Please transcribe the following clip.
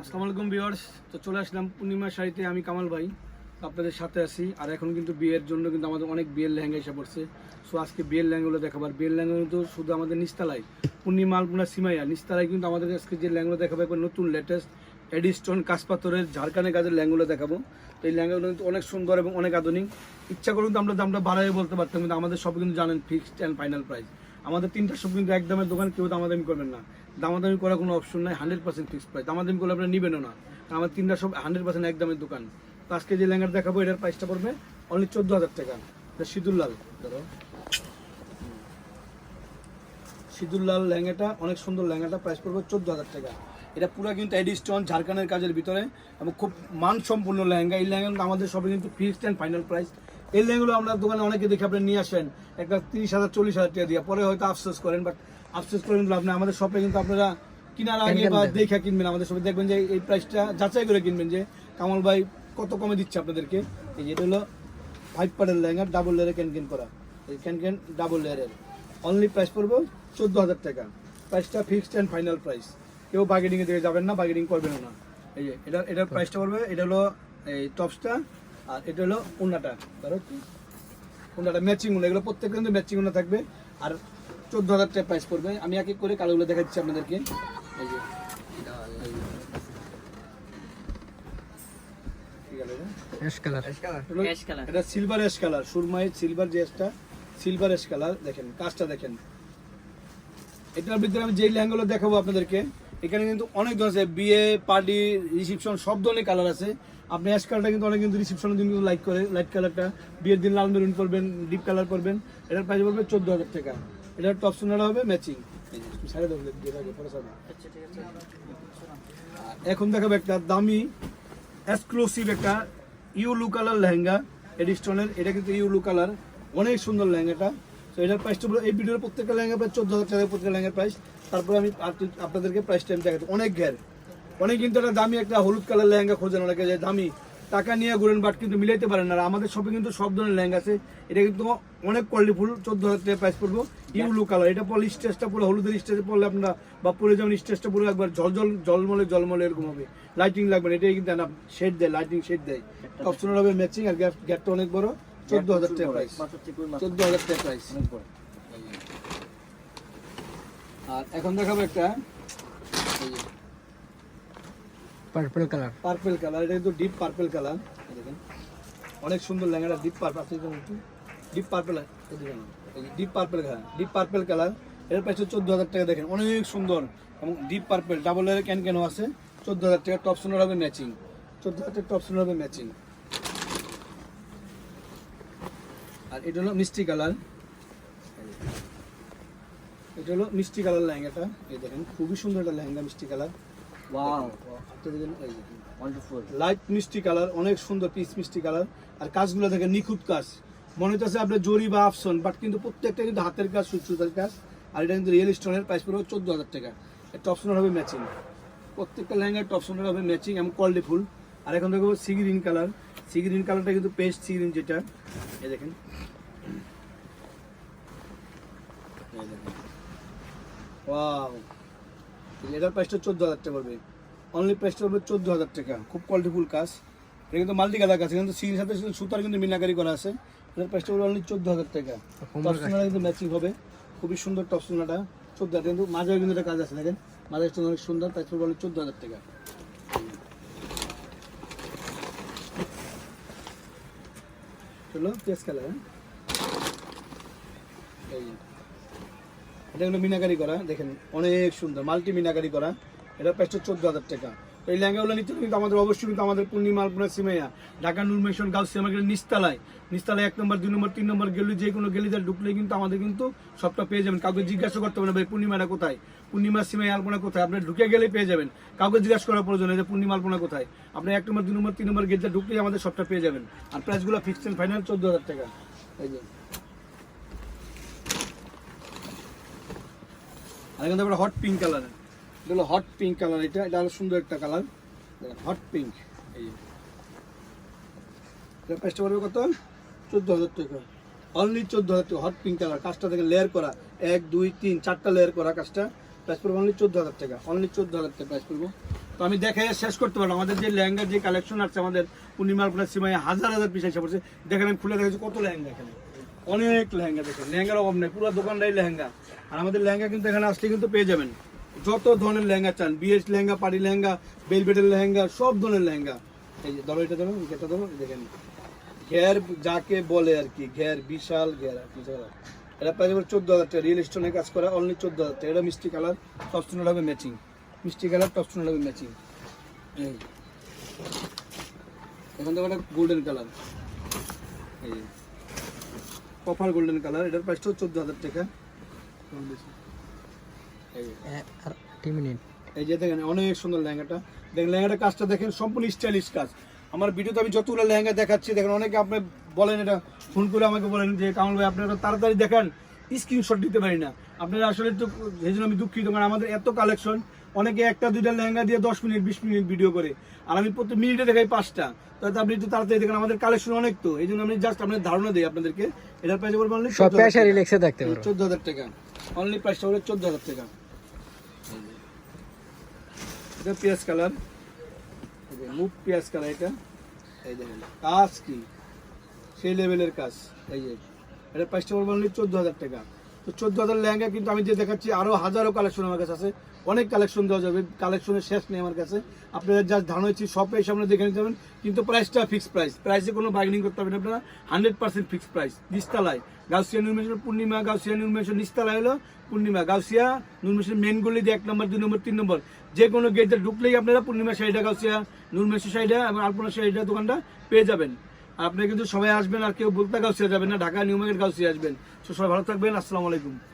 আসসালামু আলাইকুম তো চলে আসলাম পূর্ণিমা শাড়িতে, আমি কামাল ভাই। আপনাদের সাথে আছি। আর এখন কিন্তু বিয়ের জন্য কিন্তু আমাদের অনেক বিয়ের লেহেঙ্গা এসে পড়ছে। সো আজকে বিয়ের লেহেঙ্গাগুলো দেখাবো। আর বিয়ের লেহেঙ্গা কিন্তু শুধু আমাদের নিস্তালায়, পূর্ণিমা, আলপুনা, সিমাইয়া। নিস্তালায় কিন্তু আমাদের আজকে যে লেহেঙ্গাগুলো দেখাবো, একবার নতুন লেটেস্ট এডিস্টোন কাঁচপাথরের ঝাড়খানের কাজের লেহেঙ্গাগুলো দেখাবো। তো এই লেহেঙ্গাগুলো কিন্তু অনেক সুন্দর এবং অনেক আধুনিক। ইচ্ছা করুন তো আমরা দামটা বাড়াই বলতে পারতাম, কিন্তু আমাদের সব কিন্তু জানেন ফিক্সড অ্যান্ড ফাইনাল প্রাইস আমাদের তিনটা সব কিন্তু একদমের দোকান কেউ দামাদামি করবেন না। দামাদামি করার কোনো অপশন নাই হান্ড্রেড পার্সেন্ট ফিক্স প্রাইস দামাদামি করলে আপনারা নেবেনও না। আমার তিনটা সব হান্ড্রেড পার্সেন্ট একদমের দোকান। তো আজকে যে লেহেঙ্গাটা দেখাবো, এটার প্রাইসটা পড়বে অনলি চোদ্দ হাজার টাকা সিদুল্লাল ধরো। সিদুল্লাল লেহেঙ্গাটা, অনেক সুন্দর লেহেঙ্গাটা প্রাইস পড়বে চোদ্দ হাজার টাকা। এটা পুরো কিন্তু এডিস্টন ঝাড়খানের কাজের ভিতরে এবং খুব মানসম্পন্ন লেহেঙ্গা। এই কিন্তু আমাদের সবে কিন্তু ফিক্সড অ্যান্ড ফাইনাল প্রাইস এই লেহেঙ্গাগুলো আমরা দোকানে অনেকে দেখে আপনি নিয়ে আসেন। একটা তিরিশ হাজার চল্লিশ হাজার টাকা দিয়ে। পরে হয়তো আফসোস করেন বাট আফসোস করেন কিন্তু আপনি আমাদের শপে কিন্তু আপনারা কেনার আগে বা দেখে কিনবেন আমাদের শপে দেখবেন যে এই প্রাইসটা যাচাই করে কিনবেন যে কামাল ভাই কত কমে দিচ্ছে আপনাদেরকে। এই যে এটা হলো ফাইভ পার্টের লেহেঙ্গা ডাবল লেয়ারে ক্যান ক্যান করা। এই ক্যান ক্যান ডাবল লেয়ারের অনলি প্রাইস পড়বে চোদ্দ হাজার টাকা। প্রাইসটা ফিক্সড অ্যান্ড ফাইনাল প্রাইস কেউ বার্গেনিংয়ে দিকে যাবেন না বার্গেনিং করবেন না। এই যে এটা এটার প্রাইসটা পড়বে এটা হলো এই টপসটা আর এটা হলো উন্নাটা। ধরো কি? উন্নাটা ম্যাচিং উন্না এগুলো প্রত্যেকটা কিন্তু ম্যাচিং উন্না থাকবে। আর চোদ্দ হাজার টাকা প্রাইস পড়বে। আমি এক এক করে কালোগুলো দেখাচ্ছি আপনাদেরকে। এই যে এই যে। কি কালার এটা? সিলভার অ্যাশ কালার সুরমাই সিলভার যে অ্যাশটা সিলভার অ্যাশ কালার দেখেন কাজটা দেখেন। এটার ভিতরে আমি যেই লেহেঙ্গাগুলো দেখাবো আপনাদেরকে এখানে কিন্তু অনেক ধরনের আছে বিয়ে পার্টি রিসেপশন সব ধরনের কালার আছে। আপনি অ্যাশ কালারটা কিন্তু অনেক কিন্তু রিসেপশনের দিন কিন্তু লাইট করে লাইট কালারটা বিয়ের দিন লাল মেরুন করবেন ডিপ কালার করবেন এটার প্রাইস পড়বে চোদ্দ হাজার টাকা। এটার টপ সোনাটা হবে ম্যাচিং সাড়ে দশ এখন দেখাবো একটা দামি এক্সক্লুসিভ একটা ইউলু কালার লেহেঙ্গা এডিস্টনের এটা কিন্তু ইউলু কালার অনেক সুন্দর লেহেঙ্গাটা। তো এটার প্রাইসটা বলো এই ভিডিওর প্রত্যেকটা লেহেঙ্গা প্রায় চোদ্দ হাজার টাকা প্রত্যেকটা লেহেঙ্গার প্রাইস তারপরে আমি আপনাদেরকে প্রাইস টাইম দেখাতে অনেক ঘের। অনেক কিন্তু একটা দামি একটা হলুদ কালার লেহেঙ্গা খোঁজেন অনেকে যে দামি। টাকা নিয়ে ঘুরেন বাট কিন্তু মিলাইতে পারেন না। আর আমাদের শপে কিন্তু সব ধরনের লেহেঙ্গা আছে। এটা কিন্তু অনেক কোয়ালিটি ফুল চোদ্দ হাজার টাকা প্রাইস পড়ব। ইউলু কালার এটা পরলে স্টেজটা পুরো হলুদের স্টেজে পড়লে আপনারা বা পরে যেমন স্টেজটা পুরো একবার জল জল জলমলে জলমলে এরকম হবে। লাইটিং লাগবে না। এটাই কিন্তু শেড দেয় লাইটিং শেড দেয়। অপশনাল হবে ম্যাচিং আর গ্যাপ গ্যাপটা অনেক বড়। চোদ্দ হাজার টাকা প্রাইস চোদ্দ হাজার টাকা প্রাইস আর এখন দেখাবো একটা। পার্পল কালার পার্পেল কালার এটা কিন্তু ডিপ পার্পেল কালার দেখেন। অনেক সুন্দর লেহেঙ্গাটা ডিপ পার্পল আপনি deep purple deep purple colour deep purple কালারের প্রাইস চোদ্দ হাজার টাকা দেখেন। অনেক সুন্দর। এবং ডিপ পার্পেল ডাবল এর ক্যান ক্যানও আছে। চোদ্দ হাজার টাকা টপ সোনার হবে ম্যাচিং চোদ্দ হাজার টাকা টপ সোনার হবে ম্যাচিং আর এটা হলো মিষ্টি কালার। এটা হলো মিষ্টি কালার লেহেঙ্গাটা। এই দেখেন খুবই সুন্দর একটা লেহেঙ্গা মিষ্টি কালার। ওয়াও লাইট মিষ্টি কালার অনেক সুন্দর পিস মিষ্টি কালার। আর কাজগুলো দেখে নিখুঁত কাজ। মনে হচ্ছে আপনার জরি বা আফসন বাট কিন্তু প্রত্যেকটা কিন্তু হাতের কাজ সুচুতার কাজ। আর এটা কিন্তু রিয়েল স্টোনের প্রাইস পড়বে চোদ্দ হাজার টাকা। টপ সোনার হবে ম্যাচিং প্রত্যেকটা লেহেঙ্গার টপ সোনার হবে ম্যাচিং এবং কোয়ালিটি ফুল আর এখন দেখব sea green colour sea green কালারটা কিন্তু পেস্ট সি গ্রিন যেটা এই দেখেন। ওয়াও এটার প্রাইসটা চোদ্দ হাজার টাকা পড়বে। অনলি প্রাইসটা পড়বে চোদ্দ হাজার টাকা। খুব কোয়ালিটিফুল কাজ। এটা কিন্তু মাল্টি কালার কাজ কিন্তু সির সাথে সাথে সুতার কিন্তু মিনাকারি করা আছে। এটার প্রাইসটা পড়বে অনলি চোদ্দ হাজার টাকা। টপসোনাটা কিন্তু ম্যাচিং হবে। খুবই সুন্দর টপ সোনাটা। চোদ্দ হাজার কিন্তু মাঝে কিন্তু একটা কাজ আছে দেখেন। মাঝে অনেক সুন্দর প্রাইস পড়বে অনলি চোদ্দ হাজার টাকা। হ্যাঁ এটা হলো মিনাকারি করা, দেখেন অনেক সুন্দর, মাল্টি মিনাকারি করা। এটা প্রাইসটা চোদ্দ হাজার টাকা। এই লেহেঙ্গাগুলো নিতে কিন্তু আমাদের অবশ্যই কিন্তু আমাদের পূর্ণিমা আলপনা সিমাইয়া। ঢাকা নুর মেশন গাউসি আমাদের নিস্তালায়। নিস্তালায় এক নম্বর, দুই নম্বর, তিন নম্বর গেলে যে কোনো গেলে গেলিতে ঢুকলে কিন্তু আমাদের কিন্তু সবটা পেয়ে যাবেন। কাউকে জিজ্ঞাসা করতে হবে না ভাই, পূর্ণিমাটা কোথায়? পূর্ণিমা সিমাই আলপনা কোথায়? আপনি ঢুকে গেলেই পেয়ে যাবেন। কাউকে জিজ্ঞাসা করার প্রয়োজন যে পূর্ণিমা আলপনা কোথায়। আপনি এক নম্বর, দুই নম্বর, তিন নম্বর গেটে ঢুকলেই আমাদের সবটা পেয়ে যাবেন। আর প্রাইসগুলো ফিক্সড এন্ড ফাইনাল চোদ্দ হাজার টাকা। এই যে। আর এখানে হট পিঙ্ক কালার এটা হলো হট পিঙ্ক কালার এটা এটা হলো সুন্দর একটা কালার হট পিঙ্ক এই। এটা প্রাইসটা পড়বে কত? চোদ্দ হাজার টাকা। অনলি চোদ্দ হাজার টাকা হট পিঙ্ক কালার কাজটা থেকে লেয়ার করা। এক, দুই, তিন, চারটা লেয়ার করা কাজটা। প্রাইস পড়বে অনলি চোদ্দ হাজার টাকা। অনলি চোদ্দ হাজার টাকা প্রাইস পড়ব। তো আমি দেখে শেষ করতে পারব। আমাদের যে লেহেঙ্গার যে কালেকশন আছে, আমাদের পূর্ণিমার আপনার সীমায় হাজার হাজার পিস এসে পড়ছে। দেখেন, আমি খুলে দেখেছি কত লেহেঙ্গা এখানে। অনেক লেহেঙ্গা দেখেন। লেহেঙ্গার অভাব নেই। পুরো দোকানটাই লেহেঙ্গা। আর আমাদের লেহেঙ্গা কিন্তু এখানে আসলে কিন্তু পেয়ে যাবেন। যত ধরনের লেহেঙ্গা চান বিএস লেহেঙ্গা পাড়ি লেহেঙ্গা, বেলবেটের লেহেঙ্গা, সব ধরনের লেহেঙ্গা। এই যে, ধরো এটা ধরো এটা ধরো দেখেন। ঘের যাকে বলে আর কি, ঘের বিশাল ঘের এটা প্রায় যাবে চোদ্দ হাজার টাকা রিয়েল স্টোনে কাজ করা অনলি চোদ্দ হাজার টাকা। এটা মিষ্টি কালার টপ স্টোনের হবে ম্যাচিং মিষ্টি কালার টপ স্টোনের হবে ম্যাচিং এই। এখন তো একটা গোল্ডেন কালার এই। কপার গোল্ডেন কালার এটার প্রাইসটাও চোদ্দ হাজার টাকা। মিনিট এই যে দেখেন অনেক সুন্দর লেহেঙ্গাটা। দেখেন কাজটা দেখেন সম্পূর্ণ স্টাইলিশ কাজ। আমার ভিডিওতে আমি যতগুলো লেহেঙ্গা দেখাচ্ছি দেখেন অনেকে আপনি বলেন এটা ফোন করে আমাকে বলেন যে কামাল ভাই আপনারা তাড়াতাড়ি দেখান স্ক্রিনশট দিতে পারি না। আপনারা আসলে একটু সেই জন্য আমি দুঃখিত কারণ আমাদের এত কালেকশন অনেকে একটা দুইটা লেহেঙ্গা দিয়ে দশ মিনিট বিশ মিনিট ভিডিও করে আর আমি প্রতি মিনিটে দেখাই পাঁচটা। তাহলে আপনি একটু তাড়াতাড়ি দেখেন আমাদের কালেকশন অনেক তো এই জন্য আমি জাস্ট আপনাদের ধারণা দিই আপনাদেরকে। এটার প্রাইস বলব অনলি চোদ্দ হাজার টাকা। অনলি প্রাইসটা হলো চোদ্দ হাজার টাকা। এটা পেঁয়াজ কালার। মুখ পেঁয়াজ কালার এটা। এই দেখেন কাজ কি? সেই লেভেলের কাজ। এই যে এটা পাঁচটা বলব অনলি চোদ্দ হাজার টাকা। তো চোদ্দ হাজার লেহেঙ্গা কিন্তু আমি যে দেখাচ্ছি আরও হাজারো কালেকশন আমার কাছে আছে। অনেক কালেকশন দেওয়া যাবে। কালেকশনের শেষ নেই আমার কাছে। আপনারা যা ধারণা হচ্ছে শপে আপনারা দেখে নিতে পারবেন। কিন্তু প্রাইসটা ফিক্স প্রাইস প্রাইসে কোনো বার্গেনিং করতে হবে না আপনারা। হান্ড্রেড পার্সেন্ট ফিক্স প্রাইস নিস্তালায়। গাউসিয়া নুরমেশন পূর্ণিমা, গাউসিয়া নুরমেশন নিস্তালায় হলো পূর্ণিমা। গাউসিয়া নুরমেশন মেন গলি দিয়ে এক নম্বর দুই নম্বর তিন নম্বর যে কোনো গেটে ঢুকলেই আপনারা পূর্ণিমা শাড়িটা, গাউসিয়া নুরমেশন শাড়িটা এবং আলপনা শাড়িটা দোকানটা পেয়ে যাবেন। আপনি কিন্তু সবাই আসবেন আর কেউ বলতে গাউসিয়া যাবেন না। ঢাকা, নিউ মার্কেট, গাউসিয়া আসবেন। সবাই ভালো থাকবেন। আসসালামু আলাইকুম।